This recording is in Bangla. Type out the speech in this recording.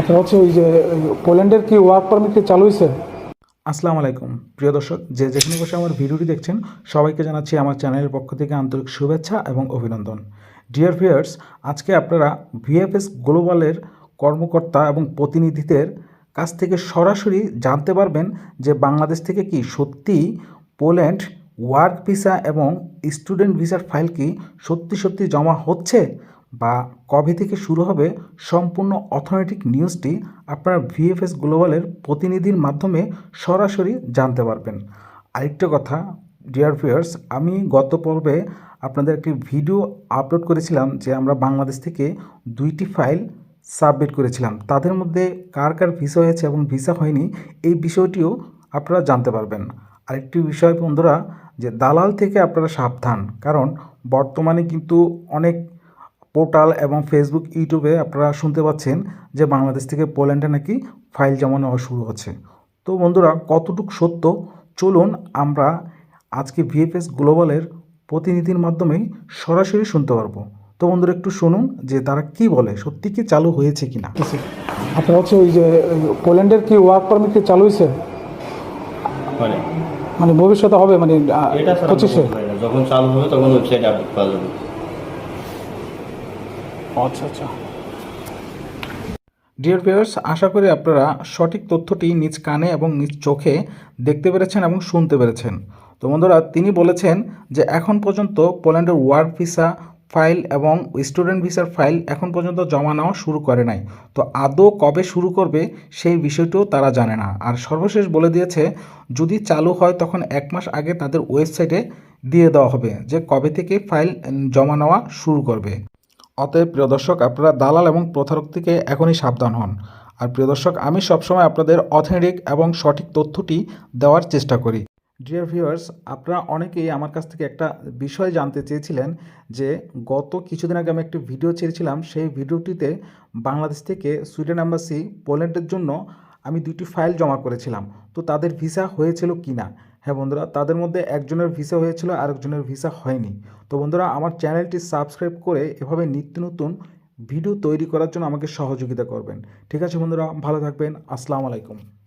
আপনার হচ্ছে ওই যে পোল্যান্ডের কি ওয়ার্ক পারমিট কি চালু হয়েছে আসসালামু আলাইকুম। প্রিয় দর্শক, যে যেখানে বসে আমার ভিডিওটি দেখছেন, সবাইকে জানাচ্ছি আমার চ্যানেলের পক্ষ থেকে আন্তরিক শুভেচ্ছা এবং অভিনন্দন। ডিয়ার ভিউয়ার্স আজকে আপনারা ভিএফএস গ্লোবালের কর্মকর্তা এবং প্রতিনিধিদের কাছ থেকে সরাসরি জানতে পারবেন যে বাংলাদেশ থেকে কি সত্যিই পোল্যান্ড ওয়ার্ক ভিসা এবং স্টুডেন্ট ভিসার ফাইল কি সত্যি সত্যি জমা হচ্ছে? বা কবে থেকে শুরু হবে সম্পূর্ণ অর্থনৈতিক নিউজটি আপনারা ভিএফএস গ্লোবালের প্রতিনিধির মাধ্যমে সরাসরি জানতে পারবেন। আরেকটা কথা, ডিয়ার ভিউয়ার্স, আমি গত পর্বে আপনাদের একটি ভিডিও আপলোড করেছিলাম যে আমরা বাংলাদেশ থেকে দুইটি ফাইল সাবমিট করেছিলাম। তাদের মধ্যে কার কার ভিসা হয়েছে এবং ভিসা হয়নি এই বিষয়টিও আপনারা জানতে পারবেন। আরেকটি বিষয় বন্ধুরা, যে দালাল থেকে আপনারা সাবধান, কারণ বর্তমানে কিন্তু অনেক পোর্টাল এবং ফেসবুক ইউটিউবে আপনারা শুনতে পাচ্ছেন যে বাংলাদেশ থেকে পোল্যান্ডে নাকি ফাইল জমা নেওয়া শুরু হচ্ছে। তো বন্ধুরা কতটুকু সত্য? চলুন আমরা আজকে ভিএফএস গ্লোবালের প্রতিনিধির মাধ্যমেই সরাসরি শুনতে পারব। তো বন্ধুরা একটু শুনুন যে তারা কি বলে সত্যি কি চালু হয়েছে কিনা? আপনার হচ্ছে ওই যে পোল্যান্ডের কি ওয়ার্ক পারমিট কি চালু হয়েছে? মানে? মানে ভবিষ্যতে হবে মানে পঁচিশে? না। যখন চালু হবে তখন ওয়েবসাইটে আপডেট পাওয়া যাবে। আচ্ছা আচ্ছা। ডিয়ার ভিউয়ার্স আশা করি আপনারা সঠিক তথ্যটি নিজ কানে এবং নিজ চোখে দেখতে পেরেছেন এবং শুনতে পেরেছেন। তো বন্ধুরা, তিনি বলেছেন যে এখন পর্যন্ত পোল্যান্ডের ওয়ার্ক ভিসা ফাইল এবং স্টুডেন্ট ভিসার ফাইল এখন পর্যন্ত জমা নেওয়া শুরু করে নাই। তো আদৌ কবে শুরু করবে সেই বিষয়টিও তারা জানে না। আর সর্বশেষ বলে দিয়েছে, যদি চালু হয় তখন এক মাস আগে তাদের ওয়েবসাইটে দিয়ে দেওয়া হবে যে কবে থেকে ফাইল জমা নেওয়া শুরু করবে। অতএব প্রিয় দর্শক, আপনারা দালাল এবং প্রতারক থেকে এখনই সাবধান হন। আর প্রিয় দর্শক, আমি সবসময় আপনাদের অথেন্টিক এবং সঠিক তথ্যটি দেওয়ার চেষ্টা করি। ডিয়ার ভিউয়ার্স আপনারা অনেকেই আমার কাছ থেকে একটা বিষয় জানতে চেয়েছিলেন যে, গত কিছুদিন আগে আমি একটি ভিডিও ছেড়েছিলাম। সেই ভিডিওটিতে বাংলাদেশ থেকে সুইডেন অ্যাম্বাসি পোল্যান্ডের জন্য আমি দুটি ফাইল জমা করেছিলাম। তো তাদের ভিসা হয়েছিল কি না হ্যাঁ বন্ধুরা, তাদের মধ্যে একজনের ভিসা হয়েছিল, আরেকজনের ভিসা হয়নি। তো বন্ধুরা, আমার চ্যানেলটি সাবস্ক্রাইব করে এভাবে নিত্য নতুন ভিডিও তৈরি করার জন্য আমাকে সহযোগিতা করবেন। ঠিক আছে বন্ধুরা, ভালো থাকবেন, আসসালামু আলাইকুম।